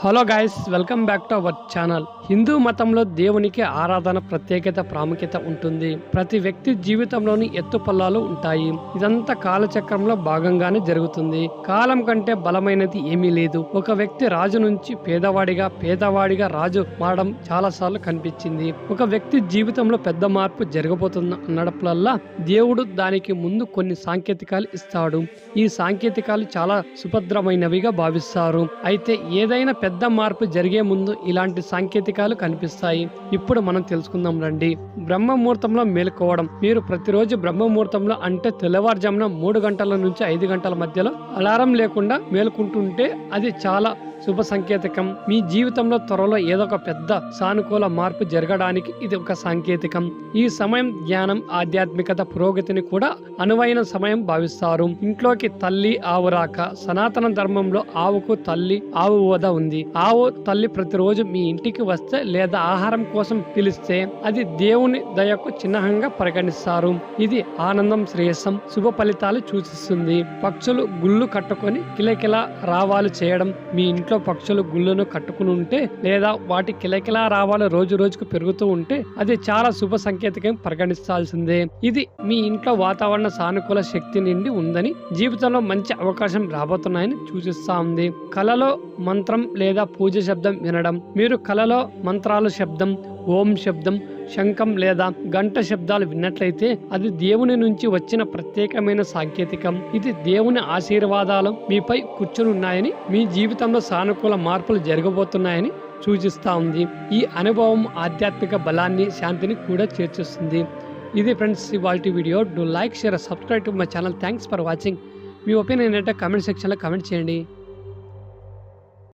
Hello guys welcome back to our channel Hindu మతంలో దేవునికి ఆరాధన ప్రత్యేకత ప్రాముఖ్యత ఉంటుంది. ప్రతి వ్యక్తి జీవితంలోని ఎత్తుపల్లాలు ఉంటాయి. ఇదంతా కాలచక్రంలో భాగంగానే జరుగుతుంది. కాలం కంటే బలమైనది ఏమీ లేదు. ఒక వ్యక్తి రాజు నుంచి పేదవాడిగా పేదవాడిగా రాజు మారడం చాలా సార్లు కనిపించింది. ఒక వ్యక్తి జీవితంలో పెద్ద మార్పు జరగబోతున్న అన్నప్పుడల్లా దేవుడు దానికి ముందు కొన్ని సాంకేతికాలు ఇస్తాడు. ఈ సాంకేతికాలు చాలా సుభద్రమైనవిగా భావిస్తారు. అయితే ఏదైనా పెద్ద మార్పు జరిగే ముందు ఇలాంటి సాంకేతికాలు కనిపిస్తాయి. ఇప్పుడు మనం తెలుసుకుందాం రండి. బ్రహ్మ ముహూర్తంలో మేలుకోవడం. మీరు ప్రతిరోజు బ్రహ్మ ముహూర్తంలో అంటే తెల్లవారుజామున మూడు గంటల నుంచి ఐదు గంటల మధ్యలో అలారం లేకుండా మేలుకుంటుంటే అది చాలా శుభ సంకేతకం. మీ జీవితంలో త్వరలో ఏదో ఒక పెద్ద సానుకూల మార్పు జరగడానికి ఇది ఒక సాంకేతికం. ఈ సమయం జ్ఞానం ఆధ్యాత్మికత పురోగతిని కూడా అనువైన సమయం భావిస్తారు. ఇంట్లోకి తల్లి ఆవు రాక సనాతన ధర్మంలో ఆవుకు తల్లి ఆవు వద ఉంది. ఆవు తల్లి ప్రతిరోజు మీ ఇంటికి వస్తే లేదా ఆహారం కోసం పిలిస్తే అది దేవుని దయకు చిహ్నంగా పరిగణిస్తారు. ఇది ఆనందం శ్రేయస్సం శుభ ఫలితాలు సూచిస్తుంది. పక్షులు గుళ్ళు కట్టుకొని కిలకిల రావాలు చేయడం మీ ఇంట్లో పక్షులు గుళ్ళను కట్టుకుని ఉంటే లేదా వాటి కిలకిల రావాలు రోజు రోజుకు పెరుగుతూ ఉంటే అది చాలా శుభ సంకేతకం పరిగణించాల్సిందే. ఇది మీ ఇంట్లో వాతావరణ సానుకూల శక్తి నిండి ఉందని జీవితంలో మంచి అవకాశం రాబోతున్నాయని సూచిస్తా ఉంది కలలో మంత్రం లేదా పూజ శబ్దం వినడం. మీరు కలలో మంత్రాల శబ్దం ఓం శబ్దం శంఖం లేదా గంట శబ్దాలు విన్నట్లయితే అది దేవుని నుంచి వచ్చిన ప్రత్యేకమైన సాంకేతికం. ఇది దేవుని ఆశీర్వాదాలు మీపై కూర్చుని ఉన్నాయని మీ జీవితంలో సానుకూల మార్పులు జరగబోతున్నాయని సూచిస్తూ ఉంది. ఈ అనుభవం ఆధ్యాత్మిక బలాన్ని శాంతిని కూడా చేర్చుస్తుంది. ఇది ఫ్రెండ్స్ ఇవాళ video. Do like share subscribe to my channel thanks for watching me opinion ఏంటంటే కమెంట్ సెక్షన్లో కమెంట్ చేయండి.